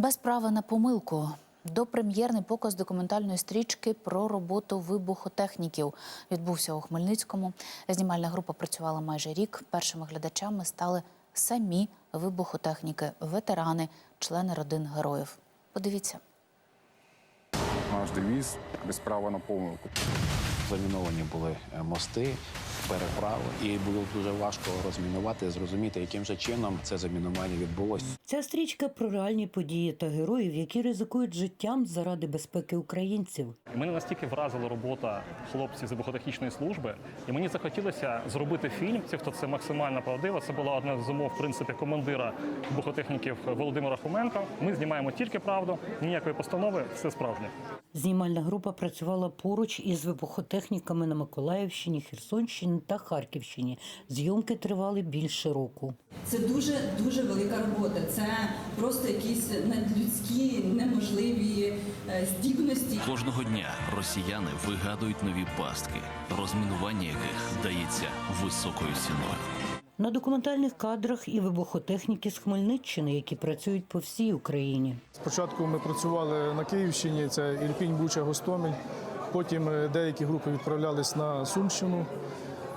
Без права на помилку. Допрем'єрний показ документальної стрічки про роботу вибухотехніків відбувся у Хмельницькому. Знімальна група працювала майже рік. Першими глядачами стали самі вибухотехніки, ветерани, члени родин героїв. Подивіться. Наш девіз без права на помилку. Заміновані були е, мости, переправи, і було дуже важко розмінувати, зрозуміти, яким же чином це замінування відбулося. Ця стрічка про реальні події та героїв, які ризикують життям заради безпеки українців. Мене настільки вразила робота хлопців з вибухотехнічної служби, і мені захотілося зробити фільм. Це хто це максимально правдиво. Це була одна з умов, в принципі, командира вибухотехніків Володимира Хоменка. Ми знімаємо тільки правду, ніякої постанови, все справжнє. Знімальна група працювала поруч із вибухотехніками на Миколаївщині, Херсонщині та Харківщині. Зйомки тривали більше року. Це дуже дуже велика робота. Це просто якісь надлюдські, неможливі е, здібності. Кожного дня росіяни вигадують нові пастки, розмінування яких дається високою ціною. На документальних кадрах і вибухотехніки з Хмельниччини, які працюють по всій Україні. Спочатку ми працювали на Київщині, це Ірпінь, Буча, Гостомель. Потім е, деякі групи відправлялись на Сумщину.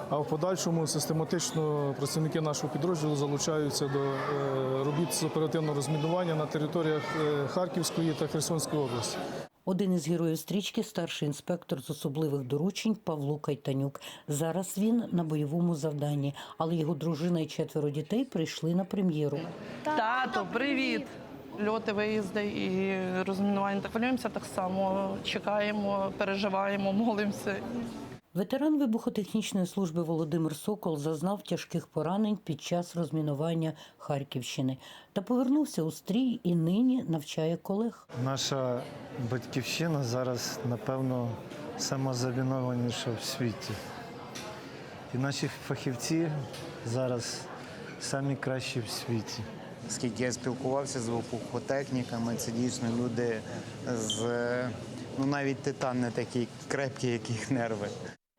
А в подальшому систематично працівники нашого підрозділу залучаються до е, робіт з оперативного розмінування на територіях е, Харківської та Херсонської області. Один із героїв стрічки старший інспектор з особливих доручень Павло Кайтанюк. Зараз він на бойовому завданні, але його дружина і четверо дітей прийшли на прем'єру. Тато, привіт! Льоти, виїзди і розмінування. Так хвилюємося так само. Чекаємо, переживаємо, молимося. Ветеран вибухотехнічної служби Володимир Сокол зазнав тяжких поранень під час розмінування Харківщини та повернувся у стрій і нині навчає колег. Наша батьківщина зараз, напевно, самозамінованіша в світі. І наші фахівці зараз самі кращі в світі. Скільки я спілкувався з вибухотехніками, це дійсно люди з ну навіть титан не такий крепкий, як їх нерви.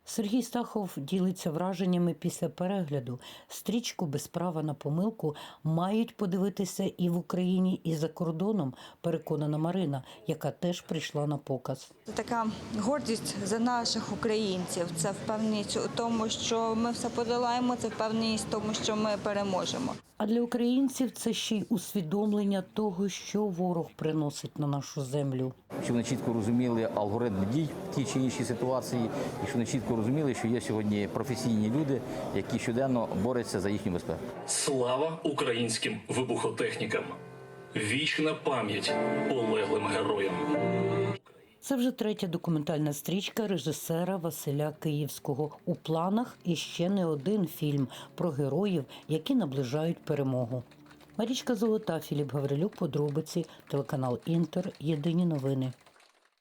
Сергій Стахов ділиться враженнями після перегляду. Стрічку без права на помилку мають подивитися і в Україні, і за кордоном. Переконана Марина, яка теж прийшла на показ. Така гордість за наших українців. Це впевненість у тому, що ми все подолаємо. Це впевненість в тому, що ми переможемо. А для українців це ще й усвідомлення того, що ворог приносить на нашу землю. щоб вони чітко розуміли алгоритм дій в тій чи іншій ситуації, і щоб вони чітко розуміли, що є сьогодні професійні люди, які щоденно борються за їхню безпеку. Слава українським вибухотехнікам! Вічна пам'ять полеглим героям. Це вже третя документальна стрічка режисера Василя Київського. У планах іще не один фільм про героїв, які наближають перемогу. Марічка Золота, Філіп Гаврилюк, подробиці, телеканал Інтер. Єдині новини.